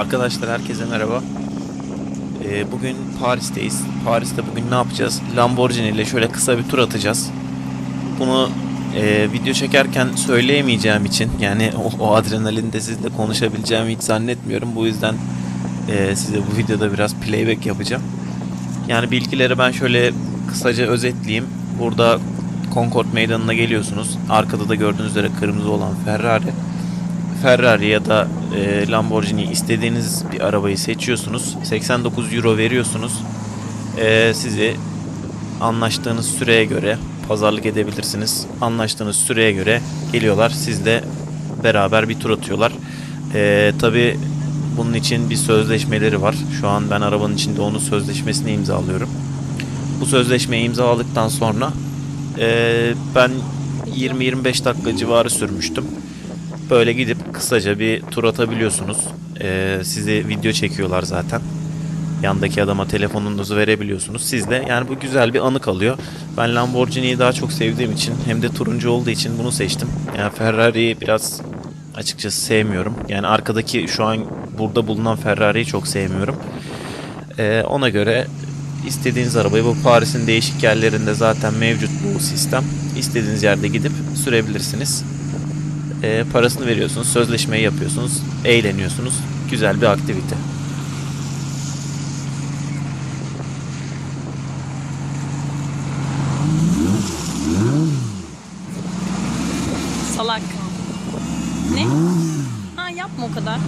Arkadaşlar herkese merhaba. Ee, bugün Paris'teyiz. Paris'te bugün ne yapacağız? Lamborghini ile şöyle kısa bir tur atacağız. Bunu e, video çekerken söyleyemeyeceğim için yani o, o adrenalinde sizle konuşabileceğimi hiç zannetmiyorum. Bu yüzden e, size bu videoda biraz playback yapacağım. Yani bilgileri ben şöyle kısaca özetleyeyim. Burada Concord Meydanı'na geliyorsunuz. Arkada da gördüğünüz üzere kırmızı olan Ferrari. Ferrari ya da e, Lamborghini istediğiniz bir arabayı seçiyorsunuz. 89 euro veriyorsunuz. E, sizi anlaştığınız süreye göre pazarlık edebilirsiniz. Anlaştığınız süreye göre geliyorlar. Sizle beraber bir tur atıyorlar. E, Tabi bunun için bir sözleşmeleri var. Şu an ben arabanın içinde onun sözleşmesini imzalıyorum. Bu sözleşmeyi imzaladıktan sonra e, ben 20-25 dakika civarı sürmüştüm. Böyle gidip kısaca bir tur atabiliyorsunuz. Ee, sizi video çekiyorlar zaten. Yandaki adama telefonunuzu verebiliyorsunuz. Siz de yani bu güzel bir anı kalıyor. Ben Lamborghini'yi daha çok sevdiğim için hem de turuncu olduğu için bunu seçtim. Yani Ferrari'yi biraz açıkçası sevmiyorum. Yani arkadaki şu an burada bulunan Ferrari'yi çok sevmiyorum. Ee, ona göre istediğiniz arabayı bu Paris'in değişik yerlerinde zaten mevcut bu sistem. İstediğiniz yerde gidip sürebilirsiniz. E, parasını veriyorsunuz, sözleşmeyi yapıyorsunuz, eğleniyorsunuz. Güzel bir aktivite. Salak. Ne? Ha yapma o kadar.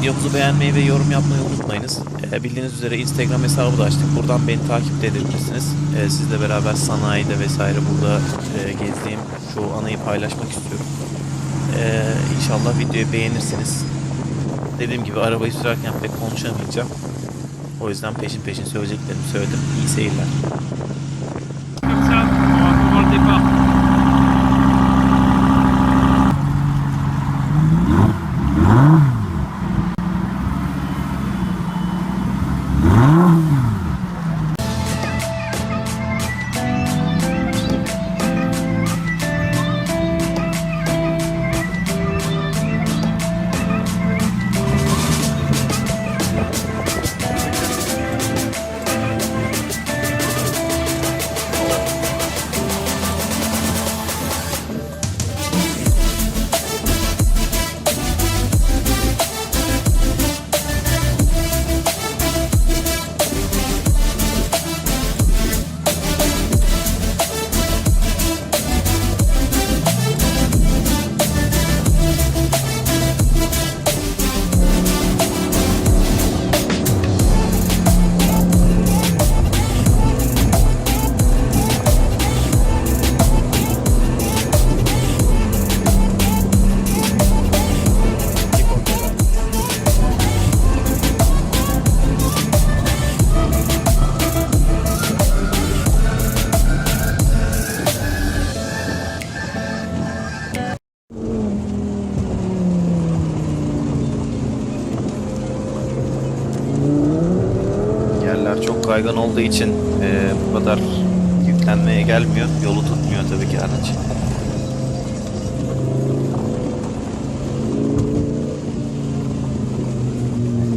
Videomuzu beğenmeyi ve yorum yapmayı unutmayınız. E, bildiğiniz üzere Instagram hesabı da açtık. Buradan beni takip de edebilirsiniz. E, sizle beraber sanayide vesaire burada e, gezdiğim çoğu anıyı paylaşmak istiyorum. E, inşallah videoyu beğenirsiniz. Dediğim gibi arabayı sürerken pek konuşamayacağım. O yüzden peşin peşin söyleyeceklerimi söyledim. İyi seyirler. Kaygan olduğu için e, bu kadar yüklenmeye gelmiyor. Yolu tutmuyor tabii ki araç.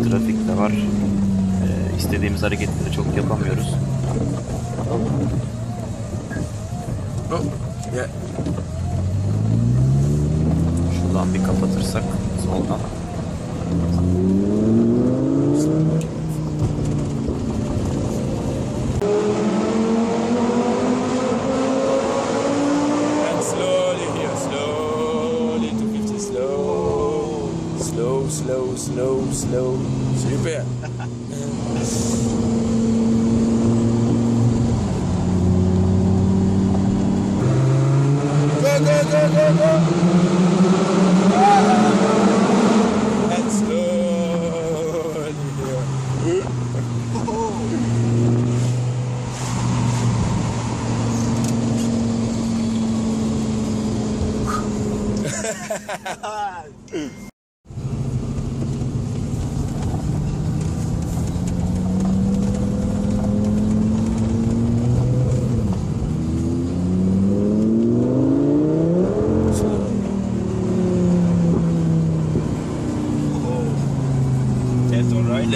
Trafik de var. E, istediğimiz hareketleri çok yapamıyoruz. Şuradan bir kapatırsak soldan. slow, slow. Super. go, go, go, go, go. And. Ha ha ha!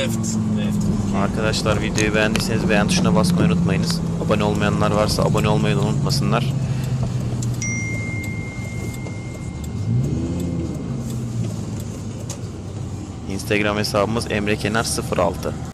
Left. Arkadaşlar videoyu beğendiyseniz beğen tuşuna basmayı unutmayınız. Abone olmayanlar varsa abone olmayı da unutmasınlar. Instagram hesabımız emrekenar06.